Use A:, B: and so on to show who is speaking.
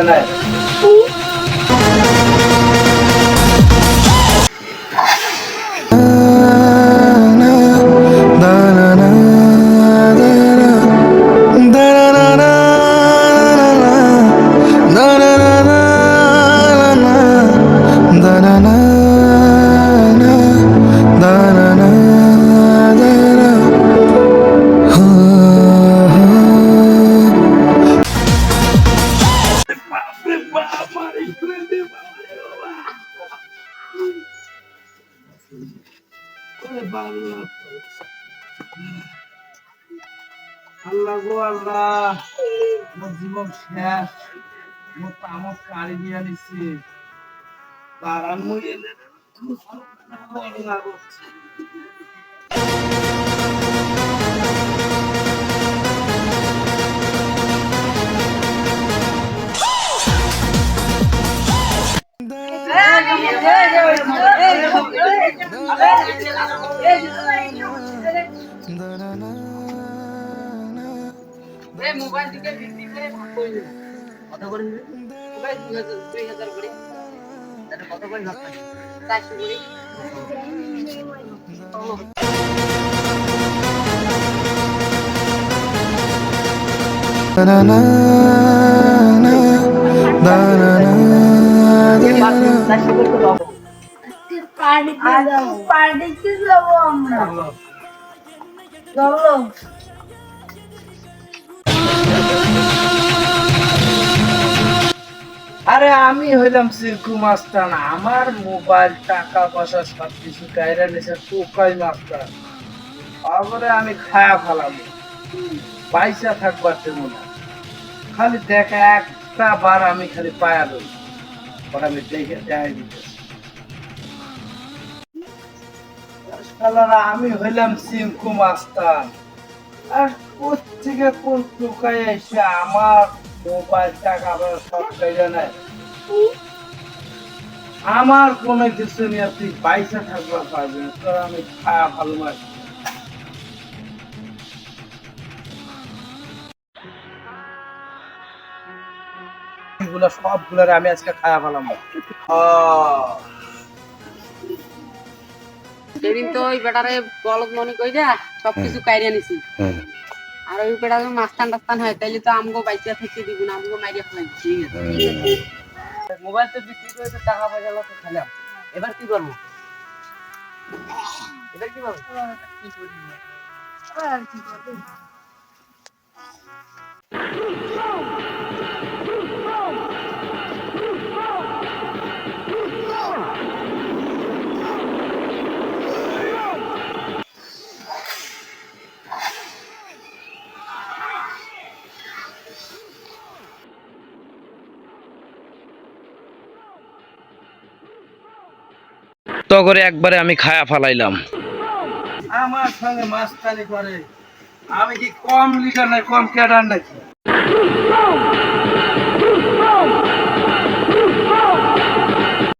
A: কইরা নাই আল্লাহ গো, আল্লাহ। আমার জীবন শেষ। মোর তামত কারি দিয়া নিছি মুই এনে করোনা করছি
B: মোবাইল থেকে বিক্রি করে ভাগ করে নেবে কত করে নেবে মোবাইল দুই হাজার করে। তাহলে কত করে ভাগ করে চারশো করে। চারশো করে তো পাবো
C: পার্টিতে যাব। আমরা। চলো
A: আরে আমি হইলাম সিরকু মাস্তান আমার মোবাইল টাকা পয়সা সব কিছু কাইরা নিছে টোকাই মাস্তান তারপরে আমি খায়া ফেলাম। পয়সা থাকবার তেমন না। খালি দেখা একটা বার আমি খালি পায়া পরে আমি দেখে দেখাই দিতেছি। আমি হইলাম সিমকু মাস্তান আর কোথেকে কোন টোকায় এসে আমার মোবাইল টাকা সব কাইরা নেয়? আমার কোনো কিছু নিয়ে তুই পয়সা থাকবার পারবি না, তোর আমি খায়া ভালো মাস এগুলো সবগুলোর আমি আজকে খায়া ফেলাম
B: সেদিন তো ওই বেটারে বলদ মনে কই যা সব কিছু কাইরিয়া নিছি আর ওই বেটা যদি মাস্তান টাস্তান হয় তাইলে তো আমগো বাইচা থেকে দিব না আমগো মাইরিয়া ফেলাই মোবাইল তো বিক্রি করে তো টাকা পয়সা লোক খেলাম। এবার কি করব? এবার কি করব?
D: তো করে একবারে আমি খায়া ফালাইলাম।
A: আমার সঙ্গে মাস্তানি করে। আমি কি কম লিটার নাই কম ক্যাডার নাকি?